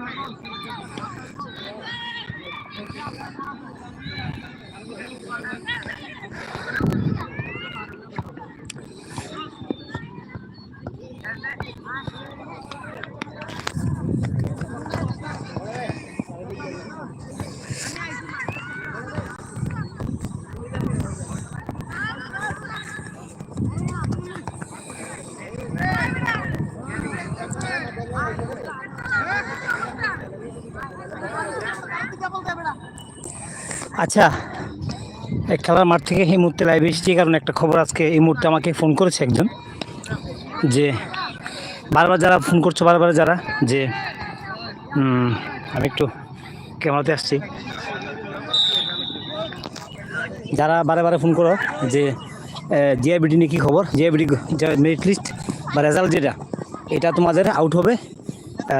Thank you. আচ্ছা এই খেলার মাঠ থেকে এই মুহূর্তে লাইভ এসেছি কারণ একটা খবর আজকে এই মুহূর্তে আমাকে ফোন করেছে একজন, যে বারবার যারা ফোন করছ, বারবার যারা, যে আমি একটু ক্যামেরাতে আসছি। যারা বারে বারে ফোন করো, যে জিআইবিডি নিয়ে কী খবর? জিআইবিডি মেরিট লিস্ট বা রেজাল্ট যেটা, এটা তোমাদের আউট হবে।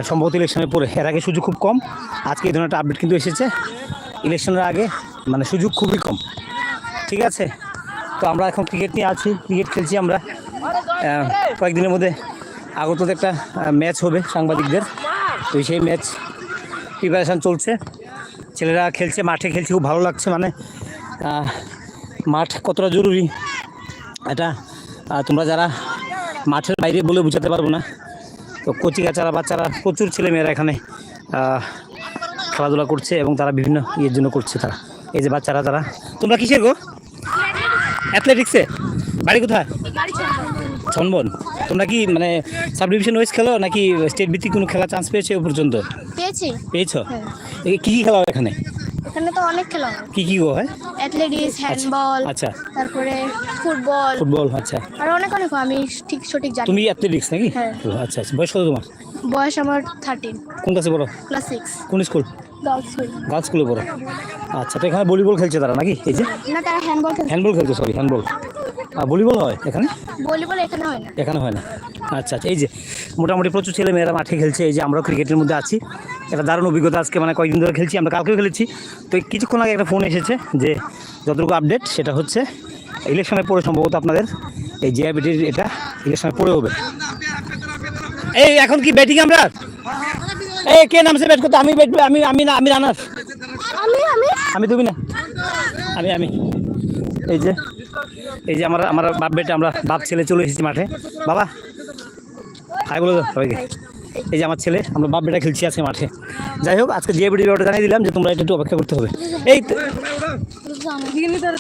সম্ভবত ইলেকশনের পরে। এর আগে সুযোগ খুব কম। আজকে এই ধরনের একটা আপডেট কিন্তু এসেছে। ইলেকশনের আগে মানে সুযোগ খুবই কম। ঠিক আছে? তো আমরা এখন ক্রিকেট নিয়ে আছি। ক্রিকেট খেলছি আমরা। কয়েকদিনের মধ্যে আগততে একটা ম্যাচ হবে সাংবাদিকদের। তো সেই ম্যাচ প্রিপারেশান চলছে। ছেলেরা খেলছে, মাঠে খেলছে, খুব ভালো লাগছে। মানে মাঠ কতটা জরুরি? এটা তোমরা যারা মাঠের বাইরে বলে বোঝাতে পারব না। তো কচি কাচারা বাচ্চারা প্রচুর ছেলেমেয়েরা এখানে খেলাধুলা করছে এবং তারা বিভিন্ন ইয়ের জন্য করছে তারা। এই যে বাচ্চারা তারা। তোমরা কিসের গো? অ্যাথলেটিক্সে বাড়ি কোথায়? ছনবন তোমরা কি মানে সাব ডিভিশন ওয়াইজ খেলো নাকি স্টেট ভিত্তিক কোনো খেলা চান্স পেয়েছে এ পর্যন্ত? পেয়েছি। পেয়েছ? হ্যাঁ। কি কি খেলা হয় এখানে? এখানে তো অনেক খেলা হয়। কি কি গো হয়? অ্যাথলেটিক্স হ্যান্ডবল আচ্ছা। তারপরে ফুটবল। ফুটবল আচ্ছা। আর অনেক অনেক আমি ঠিক সঠিক জানি তুমি অ্যাথলেটিক্স নাকি? হ্যাঁ। আচ্ছা আচ্ছা। বয়স কত তোমার? বয়স আমার থার্টিন কোন ক্লাসে পড়ো? ক্লাস সিক্স কোন স্কুল গার্লস স্কুলে পড়ো। আচ্ছা তো এখানে ভলিবল খেলছে তারা নাকি? এই যে? না তারা হ্যান্ডবল খেলছে। হ্যান্ডবল খেলছে সরি হ্যান্ডবল ভলিবল হয় এখানে? ভলিবল এখানে হয় না। এখানে হয় না। আচ্ছা আচ্ছা এই যে মোটামুটি প্রচুর ছেলে মেয়েরা মাঠে খেলছে এই যে আমরাও ক্রিকেটের মধ্যে আছি। একটা দারুণ অভিজ্ঞতা আজকে মানে কয়েকদিন ধরে খেলছি আমরা কালকেও খেলেছি। তো এই কিছুক্ষণ আগে একটা ফোন এসেছে যে যতটুকু আপডেট সেটা হচ্ছে ইলেকশনের পরে সম্ভবত আপনাদের এই জিআইবিটির এটা ইলেকশনের পরে হবে। এই এখন কি ব্যাটিং আমরা? এই কে নামছে ব্যাট করতে? আমি ব্যাট আমি আমি না আমি রানার আমি আমি। আমি তুমি না? আমি আমি। এই যে এই যে আমার আমার বাপ বেটা আমরা বাপ ছেলে চলে এসেছি মাঠে। বাবা হাই বলে সবাইকে। এই যে আমার ছেলে আমরা বাপ বেটা খেলছি আজকে মাঠে। যাই হোক আজকে জিএ বিডি ব্যাপারটা জানিয়ে দিলাম যে তোমরা এটা একটু অপেক্ষা করতে হবে। এই তো-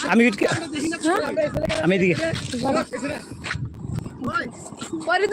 আমি এদিকে- আমি এদিকে। পরে